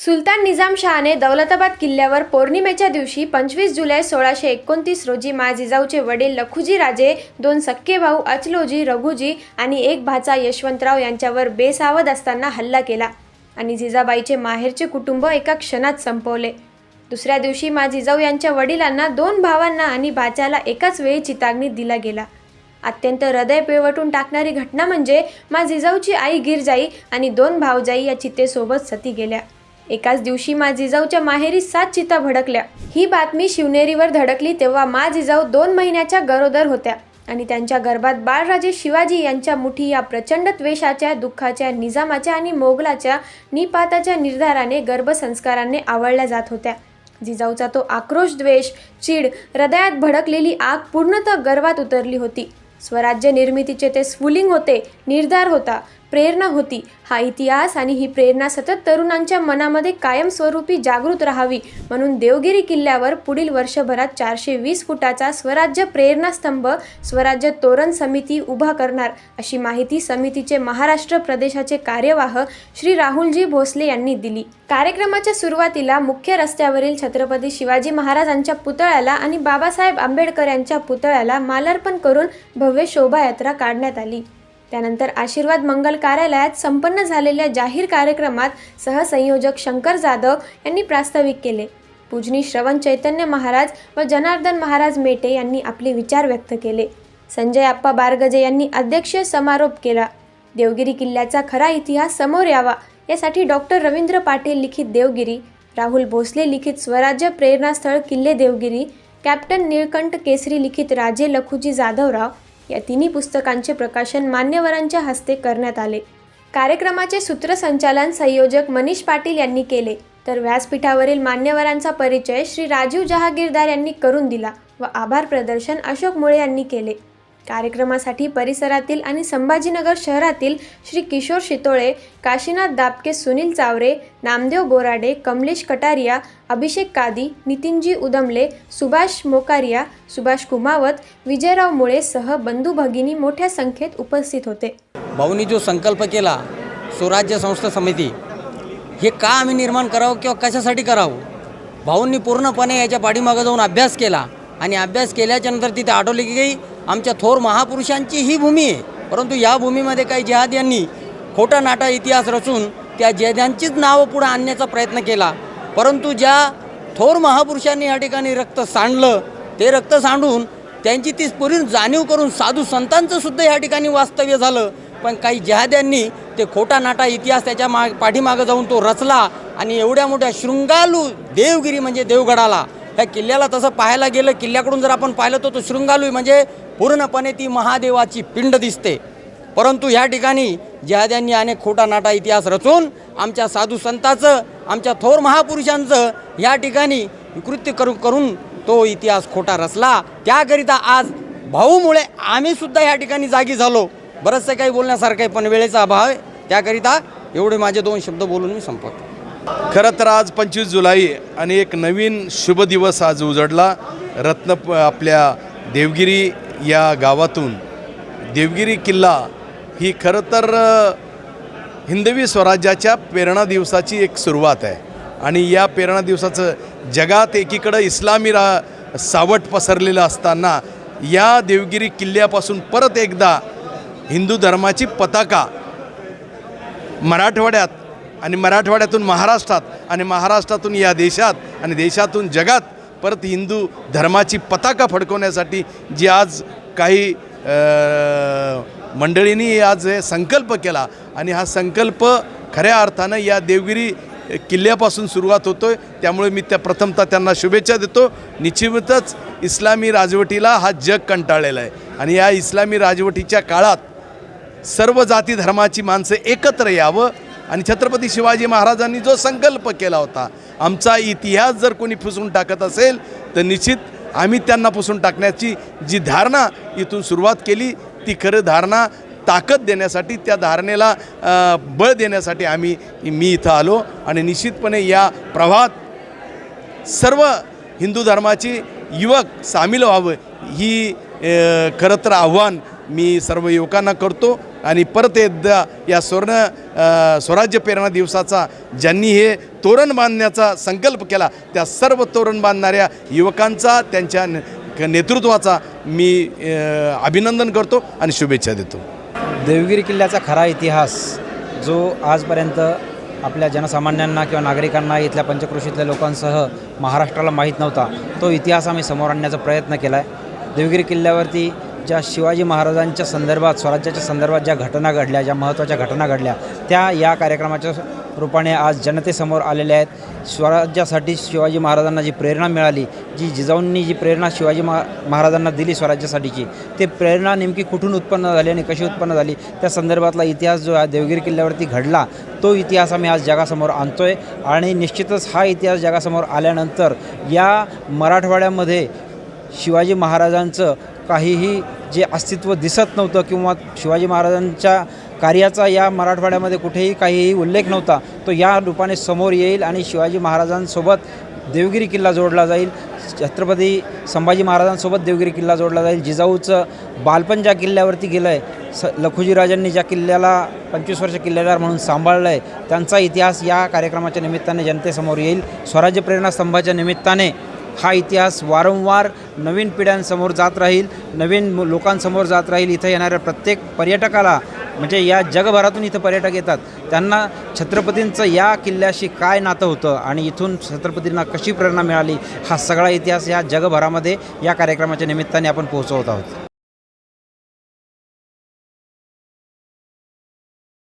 सुलतान निजामशहाने दौलताबाद किल्ल्यावर पौर्णिमेच्या दिवशी पंचवीस जुलै सोळाशे एकोणतीस रोजी मा जिजाऊचे वडील लखुजी राजे दोन सक्के भाऊ अचलोजी रघुजी आणि एक भाचा यशवंतराव यांच्यावर बेसावध असताना हल्ला केला आणि जिजाबाईचे माहेरचे कुटुंब एका क्षणात संपवले. दुसऱ्या दिवशी मा जिजाऊ यांच्या वडिलांना दोन भावांना आणि भाच्याला एकाच वेळी चिताग्नी दिला गेला. अत्यंत हृदय पिळवटून टाकणारी घटना म्हणजे मा जिजाऊची आई गिरजाई आणि दोन भावजाई या चितेसोबत सती गेल्या. एकाच दिवशी मा जिजाऊच्या माहेरी सात चिता भडकल्या. ही बातमी शिवनेरीवर धडकली तेव्हा मा जिजाऊ दोन महिन्याच्या गरोदर होत्या आणि त्यांच्या गर्भात बाळराजे शिवाजी यांच्या मुठी या प्रचंड द्वेषाच्या दुःखाच्या निजामाच्या आणि मोगलाच्या निपाताच्या निर्धाराने गर्भसंस्काराने आवळल्या जात होत्या. जिजाऊचा तो आक्रोश द्वेष चीड हृदयात भडकलेली आग पूर्णतः गर्वात उतरली होती. स्वराज्य निर्मितीचे ते स्फुलिंग होते निर्धार होता. प्रेरणा होती. हा इतिहास आणि ही प्रेरणा सतत तरुणांच्या मनामध्ये कायमस्वरूपी जागृत राहावी म्हणून देवगिरी किल्ल्यावर पुढील वर्षभरात चारशे वीस फुटाचा स्वराज्य प्रेरणास्तंभ स्वराज्य तोरण समिती उभा करणार. अशी माहिती समितीचे महाराष्ट्र प्रदेशाचे कार्यवाह श्री राहुलजी भोसले यांनी दिली. कार्यक्रमाच्या सुरुवातीला मुख्य रस्त्यावरील छत्रपती शिवाजी महाराजांच्या पुतळ्याला आणि बाबासाहेब आंबेडकर यांच्या पुतळ्याला मालार्पण करून भव्य शोभायात्रा काढण्यात आली. त्यानंतर आशीर्वाद मंगल कार्यालयात संपन्न झालेल्या जाहीर कार्यक्रमात सहसंयोजक शंकर जाधव यांनी प्रास्ताविक केले. पूजनी श्रवण चैतन्य महाराज व जनार्दन महाराज मेटे यांनी आपले विचार व्यक्त केले. संजय आप्पा बारगजे यांनी अध्यक्षीय समारोप केला. देवगिरी किल्ल्याचा खरा इतिहास समोर यावा यासाठी डॉक्टर रवींद्र पाटील लिखित देवगिरी राहुल भोसले लिखित स्वराज्य प्रेरणास्थळ किल्ले देवगिरी कॅप्टन निळकंठ केसरी लिखित राजे लखुजी जाधवराव या तिन्ही पुस्तकांचे प्रकाशन मान्यवरांच्या हस्ते करण्यात आले. कार्यक्रमाचे सूत्रसंचालन संयोजक मनीष पाटील यांनी केले. तर व्यासपीठावरील मान्यवरांचा परिचय श्री राजीव जहागीरदार यांनी करून दिला व आभार प्रदर्शन अशोक मुळे यांनी केले. कार्यक्रमासाठी परिसरातील आणि संभाजीनगर शहरातील श्री किशोर शितोळे काशीनाथ दापके सुनील चावरे नामदेव बोराडे कमलेश कटारिया अभिषेक कादी नितीनजी उदमले सुभाष मोकारिया सुभाष कुमावत विजयराव मुळे सह बंधू भगिनी मोठ्या संख्येत उपस्थित होते. भाऊनी जो संकल्प केला स्वराज्य संस्था समिती हे का आम्ही निर्माण करावं किंवा कशासाठी करावं? भाऊंनी पूर्णपणे याच्या पाठीमागं जाऊन अभ्यास केला आणि अभ्यास केल्याच्यानंतर तिथे आठवले की काही आमच्या थोर महापुरुषांची ही भूमी आहे. परंतु या भूमीमध्ये काही जिहाद यांनी खोटा नाटा इतिहास रचून त्या जिहाद्यांचीच नावं पुढे आणण्याचा प्रयत्न केला. परंतु ज्या थोर महापुरुषांनी या ठिकाणी रक्त सांडलं ते रक्त सांडून त्यांची ती पूर्ण जाणीव करून साधू संतांचं सुद्धा या ठिकाणी वास्तव्य झालं. पण काही जिहाद्यांनी ते खोटा नाटा इतिहास त्याच्या मा पाठीमागं जाऊन तो रचला आणि एवढ्या मोठ्या शृंगालू देवगिरी म्हणजे देवगडाला. ह्या किल्ल्याला तसं पाहायला गेलं किल्ल्याकडून जर आपण पाहिलं तर तो शृंगालू म्हणजे पूर्णपणे ती महादेवाची पिंड दिसते. परंतु ह्या ठिकाणी जिहाद्यांनी अनेक खोटा नाटा इतिहास रचून आमच्या साधू संतांचं आमच्या थोर महापुरुषांचं या ठिकाणी कृत्य करू करून तो इतिहास खोटा रचला. त्याकरिता आज भाऊमुळे आम्हीसुद्धा ह्या या ठिकाणी जागी झालो. बरंचसं काही बोलण्यासारखं आहे पण वेळेचा अभाव आहे. त्याकरिता एवढे माझे दोन शब्द बोलून मी संपवतो. खरं तर आज पंचवीस जुलै आणि एक नवीन शुभ दिवस आज उजडला. रत्न आपल्या देवगिरी या गावातून देवगिरी किल्ला ही खरं तर हिंदवी स्वराज्याच्या प्रेरणा दिवसाची एक सुरुवात आहे. आणि या प्रेरणा दिवसाचं जगात एकीकडं इस्लामी रा सावट पसरलेलं असताना या देवगिरी किल्ल्यापासून परत एकदा हिंदू धर्माची पताका मराठवाड्यात आणि मराठवाड्यातून महाराष्ट्रात आणि महाराष्ट्रातून या देशात आणि देशातून जगात परत हिंदू धर्माची पताका फडकवण्यासाठी जी आज काही मंडळींनी आज हे संकल्प केला आणि हा संकल्प खऱ्या अर्थानं या देवगिरी किल्ल्यापासून सुरुवात होतो आहे त्यामुळे मी त्या प्रथमतः त्यांना शुभेच्छा देतो. निश्चितच इस्लामी राजवटीला हा जग कंटाळलेला आहे. आणि या इस्लामी राजवटीच्या काळात सर्व जाती धर्माची माणसं एकत्र यावं आणि छत्रपती शिवाजी महाराजांनी जो संकल्प केला होता आमचा इतिहास जर कोणी पुसून टाकत असेल तर निश्चित आम्ही त्यांना पुसून टाकण्याची जी धारणा इथून सुरुवात केली ती खरं धारणा ताकद देण्यासाठी त्या धारणेला बळ देण्यासाठी आम्ही मी इथं आलो आणि निश्चितपणे या प्रवाहात सर्व हिंदू धर्माची युवक सामील व्हावं ही खरं तर आव्हान मी सर्व युवकांना करतो. आणि परत एकदा या स्वर्ण स्वराज्य प्रेरणा दिवसाचा ज्यांनी हे तोरण बांधण्याचा संकल्प केला त्या सर्व तोरण बांधणाऱ्या युवकांचा त्यांच्या क- नेतृत्वाचा मी अभिनंदन करतो आणि शुभेच्छा देतो. देवगिरी किल्ल्याचा खरा इतिहास जो आजपर्यंत आपल्या जनसामान्यांना किंवा नागरिकांना इथल्या पंचक्रोशीतल्या लोकांसह महाराष्ट्राला माहीत नव्हता तो इतिहास आम्ही समोर आणण्याचा प्रयत्न केला आहे देवगिरी किल्ल्यावरती ज्या शिवाजी महाराजांच्या संदर्भात स्वराज्याच्या संदर्भात ज्या घटना घडल्या ज्या महत्त्वाच्या घटना घडल्या त्या या कार्यक्रमाच्या रूपाने आज जनतेसमोर आलेल्या आहेत. स्वराज्यासाठी शिवाजी महाराजांना जी प्रेरणा मिळाली जी जिजाऊंनी जी प्रेरणा शिवाजी महा महाराजांना दिली स्वराज्यासाठीची ते प्रेरणा नेमकी कुठून उत्पन्न झाली आणि कशी उत्पन्न झाली त्या संदर्भातला इतिहास जो आहे देवगिरी किल्ल्यावरती घडला तो इतिहास आम्ही आज जगासमोर आणतो आहे आणि निश्चितच हा इतिहास जगासमोर आल्यानंतर या मराठवाड्यामध्ये शिवाजी महाराजांचं काहीही जे अस्तित्व दिसत नव्हतं किंवा शिवाजी महाराजांच्या कार्याचा या मराठवाड्यामध्ये कुठेही काहीही उल्लेख नव्हता तो या रूपाने समोर येईल आणि शिवाजी महाराजांसोबत देवगिरी किल्ला जोडला जाईल. छत्रपती संभाजी महाराजांसोबत देवगिरी किल्ला जोडला जाईल. जिजाऊचं बालपण ज्या किल्ल्यावरती गेलं आहे स लखुजीराजांनी ज्या किल्ल्याला पंचवीस वर्ष किल्लेदार म्हणून सांभाळलं आहे त्यांचा इतिहास या कार्यक्रमाच्या निमित्ताने जनतेसमोर येईल. स्वराज्य प्रेरणा स्तंभाच्या निमित्ताने हा इतिहास वारंवार नवीन पिढ्यांसमोर जात राहील नवीन लोकांसमोर जात राहील इथं येणाऱ्या प्रत्येक पर्यटकाला म्हणजे या जगभरातून इथं पर्यटक येतात. त्यांना छत्रपतींचं या किल्ल्याशी काय नातं होतं आणि इथून छत्रपतींना कशी प्रेरणा मिळाली हा सगळा इतिहास या जगभरामध्ये या कार्यक्रमाच्या निमित्ताने आपण पोहोचवत आहोत.